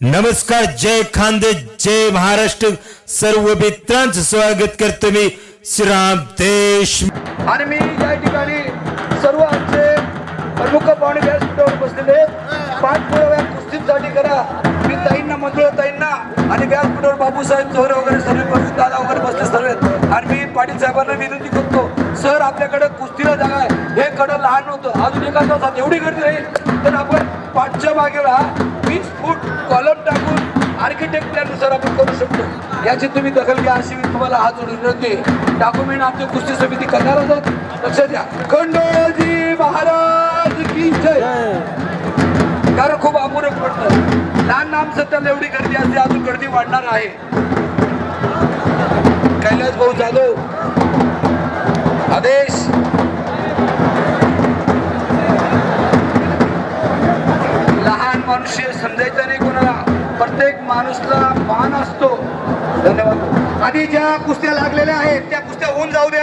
नमस्कार जय खानदे जय महाराष्ट्र. सर्व मित्रांचं स्वागत करतो मी श्रीराम देश आणि मी या ठिकाणी सर्व आमचे प्रमुख पाहुणे व्यासपीठावर बसलेले पाठपुराव्या कुस्तीसाठी करा. मी ताईंना मंजुळा ताईंना आणि व्यासपीठावर बाबूसाहेब चौरे वगैरे सर्व प्रमुख दादा वगैरे बसले सर्व आणि मी पाटील साहेबांना विनंती करतो सर आपल्याकडे कुस्तीला जागा आहे. हे कडं लहान होतं. अजून एका तासात एवढी गर्दी राहील तर आपण पाठच्या मागेला वीस फूट कॉलम टाकून आर्किटेक्ट आपण करू शकतो. याची तुम्ही दखल घ्या अशी मी तुम्हाला हात जोडून विनंती डॉक्युमेंट आमची कुस्ती समिती करणार आहोत. लक्षात द्या खंडोजी महाराज की जय. कारण खूप अपुरं पडतं लहान नाम सत्याला एवढी गर्दी असते अजून गर्दी वाढणार आहे. कैलास भाऊ जाधव विषय समजायचा समजायचं नाही कोणाला. प्रत्येक माणूसला मान असतो. धन्यवाद. आधी ज्या कुस्त्या लागलेल्या आहेत त्या कुस्त्या होऊन जाऊ द्या